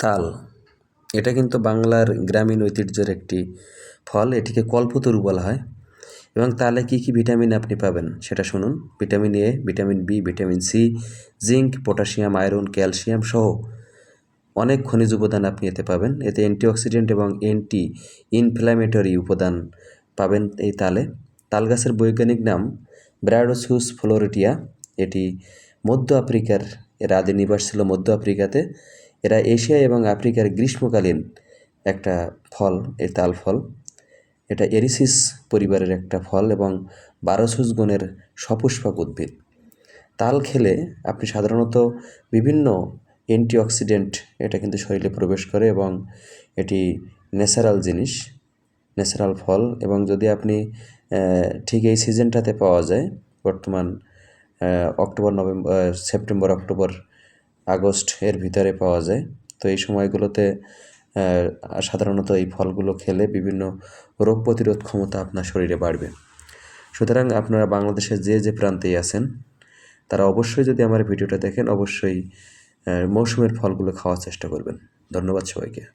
তাল। এটা কিন্তু বাংলার গ্রামীণ ঐতিহ্যের একটি ফল, এটিকে কল্পতরু বলা হয়। এবং তালে কী কী ভিটামিন আপনি পাবেন সেটা শুনুন। Vitamin A vitamin B vitamin C zinc, potassium, iron, calcium সহ অনেক খনিজ উপাদান আপনি এতে পাবেন। এতে অ্যান্টিঅক্সিডেন্ট এবং অ্যান্টি ইনফ্ল্যামেটরি উপাদান পাবেন এই তালে। তাল গাছের বৈজ্ঞানিক নাম ব্র্যাডোসুস ফ্লোরিটিয়া এটি মধ্য আফ্রিকার এর আদি নিবাস ছিল মধ্য আফ্রিকাতে এরা এশিয়া এবং আফ্রিকার গ্রীষ্মকালীন একটা ফল এই তাল ফল। এটা এরিসিস পরিবারের একটা ফল এবং বারোসুস গণের সপুষ্পক উদ্ভিদ। তাল খেলে আপনি সাধারণত বিভিন্ন অ্যান্টিঅক্সিডেন্ট, এটা কিন্তু শরীরে প্রবেশ করে এবং এটি ন্যাচারাল জিনিস, ন্যাচারাল ফল এবং যদি আপনি ঠিক এই সিজনটাতে পাওয়া যায়, বর্তমান October November September, October August এর ভিতরে পাওয়া যায়। তো এই সময়গুলোতে সাধারণত এই ফলগুলো খেলে বিভিন্ন রোগ প্রতিরোধ ক্ষমতা আপনার শরীরে বাড়বে। সুতরাং আপনারা বাংলাদেশের যে যে প্রান্তেই আছেন, তারা অবশ্যই যদি আমার ভিডিওটা দেখেন, অবশ্যই মৌসুমের ফলগুলো খাওয়ার চেষ্টা করবেন। ধন্যবাদ সবাইকে।